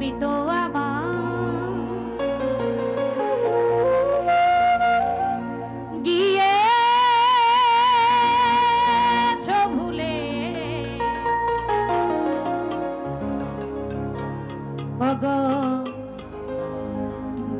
তুমি তো আমার। গিয়ে ভুলে?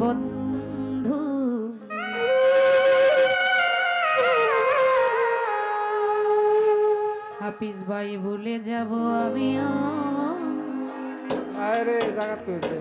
বন্ধু। হাফিজ ভাই ভুলে যাব আমিও। আরে জাগাত কইছে।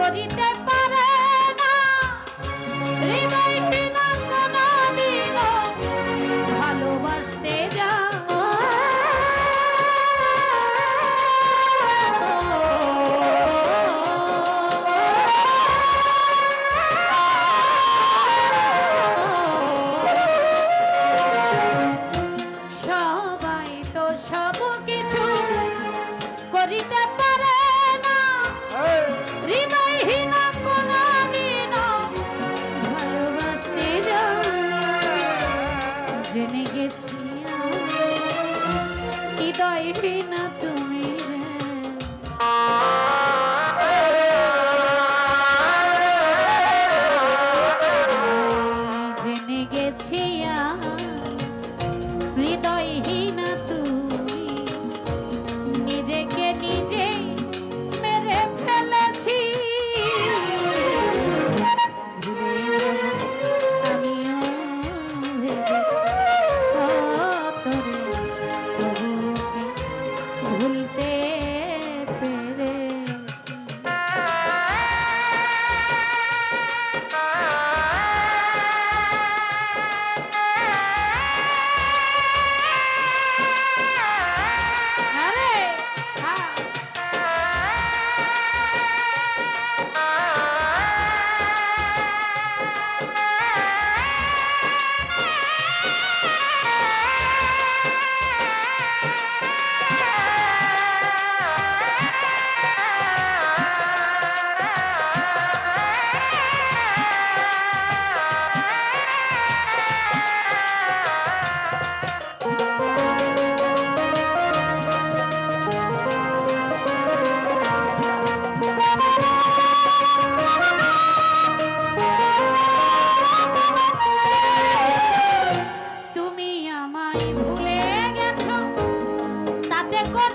করিতে পার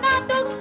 not the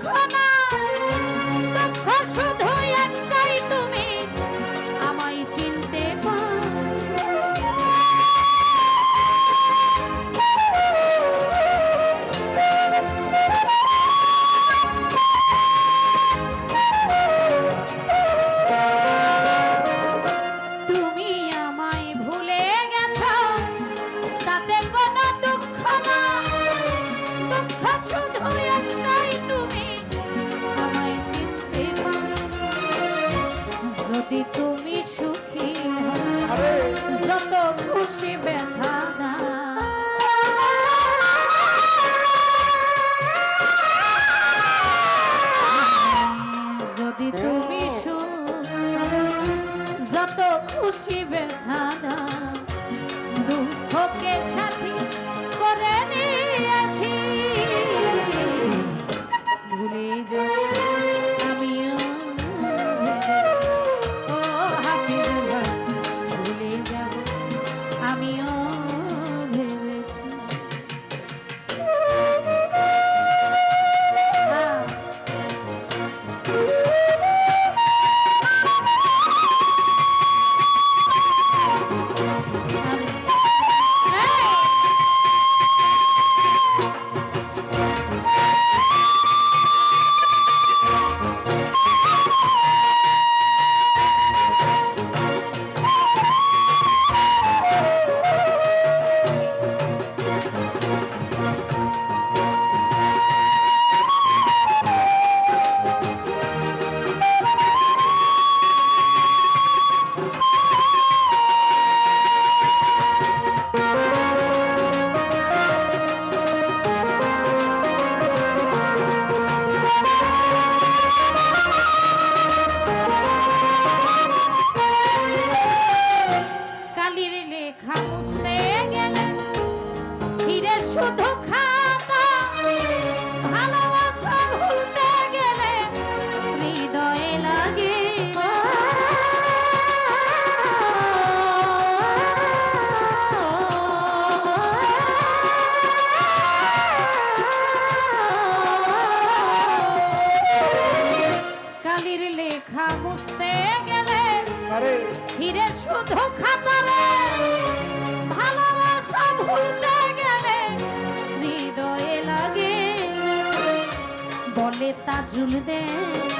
লেখা বুঝতে গেলে আরে। ছিঁড়ে শুধু খাতারে বলে তাজুল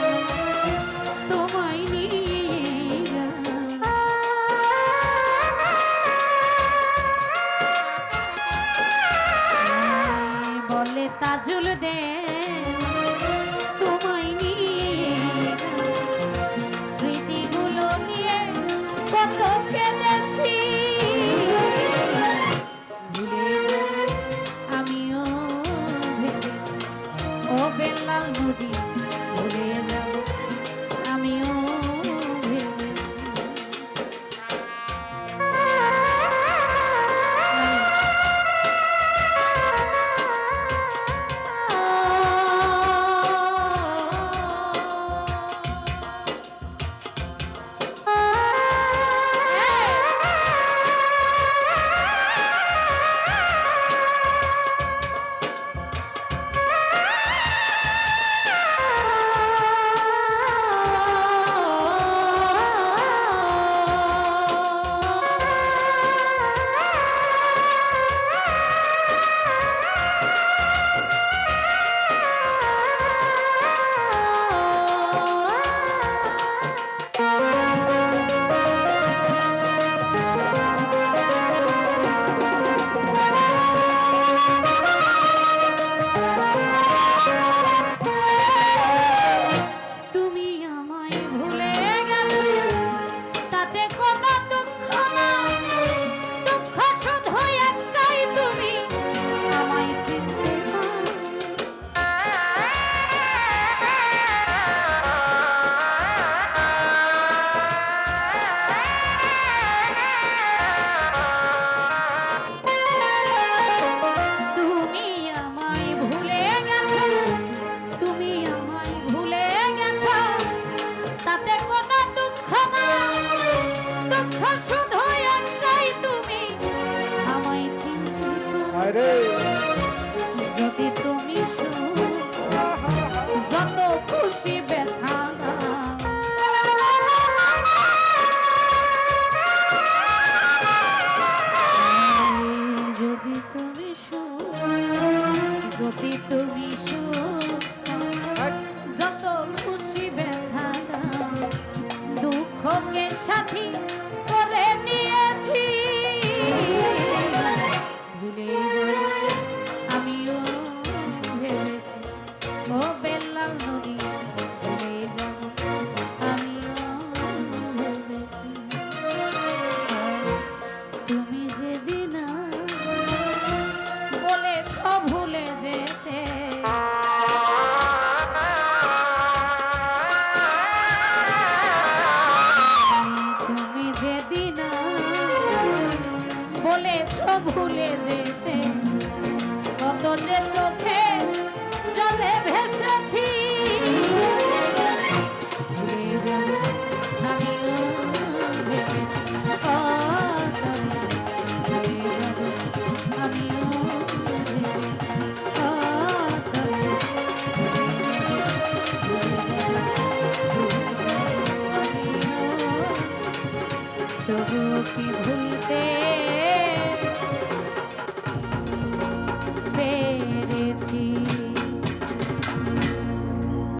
bule.